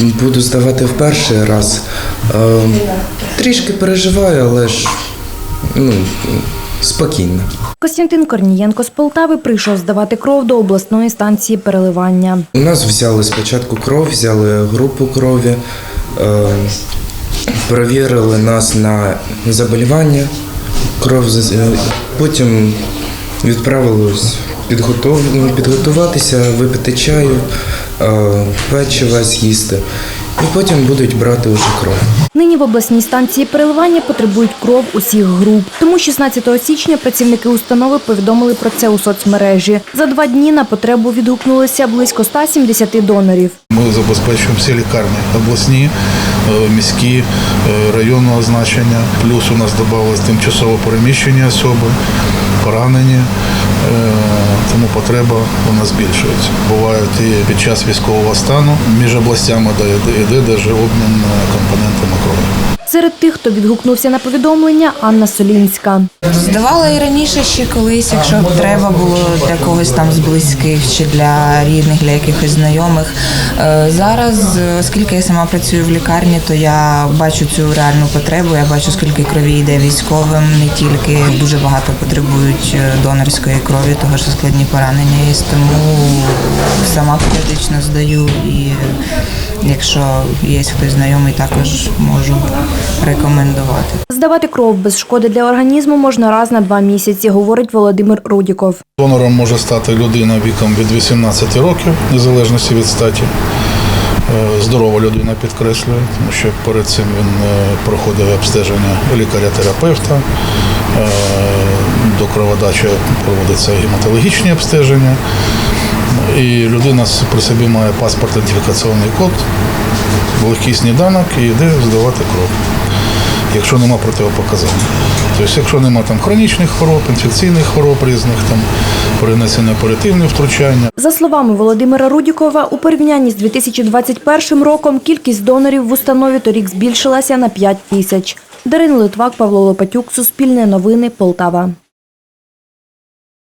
Буду здавати в перший раз. Е, Трішки переживаю, але ж ну, спокійно. Костянтин Корнієнко з Полтави прийшов здавати кров до обласної станції переливання. У нас взяли спочатку кров, взяли групу крові, е, перевірили нас на заболівання, кров, е, потім відправили ось підготов... ну, підготуватися, випити чаю, печива з'їсти. І потім будуть брати вже кров. Нині в обласній станції переливання потребують кров усіх груп. Тому 16 січня працівники установи повідомили про це у соцмережі. За два дні на потребу відгукнулося близько 170 донорів. Ми забезпечуємо всі лікарні обласні, е, міські, е, районного значення. Плюс у нас додалось тимчасово переміщені особи, поранені, Е, тому потреба вона збільшується. Бувають і під час військового стану між областями де йде- йде даже обмін компонентами крові. Серед тих, хто відгукнувся на повідомлення, Анна Солінська. Здавала і раніше ще колись, якщо треба було для когось там з близьких чи для рідних, для якихось знайомих. Е, Зараз, е, оскільки я сама працюю в лікарні, то я бачу цю реальну потребу. Я бачу, скільки крові йде військовим, не тільки дуже багато потребують е, донорської крові, того що складні поранення є. Тому сама періодично здаю і якщо є хтось знайомий, також можу рекомендувати. Здавати кров без шкоди для організму можна раз на два місяці, говорить Володимир Рудіков. Донором може стати людина віком від 18 років, в незалежності від статі. Е, Здорова людина підкреслює, тому що перед цим він е, проходив обстеження лікаря-терапевта. Е, До кроводачі проводиться гематологічні обстеження. І людина при собі має паспорт ідентифікаційний код, легкий сніданок і йде здавати кров якщо нема противопоказань. Тобто, якщо нема там хронічних хвороб, інфекційних хвороб різних, там перенесення оперативне втручання. За словами Володимира Рудікова, у порівнянні з 2021 роком кількість донорів в установі торік збільшилася на 5 тисяч. Дарина Литвак, Павло Лопатюк, Суспільне новини, Полтава.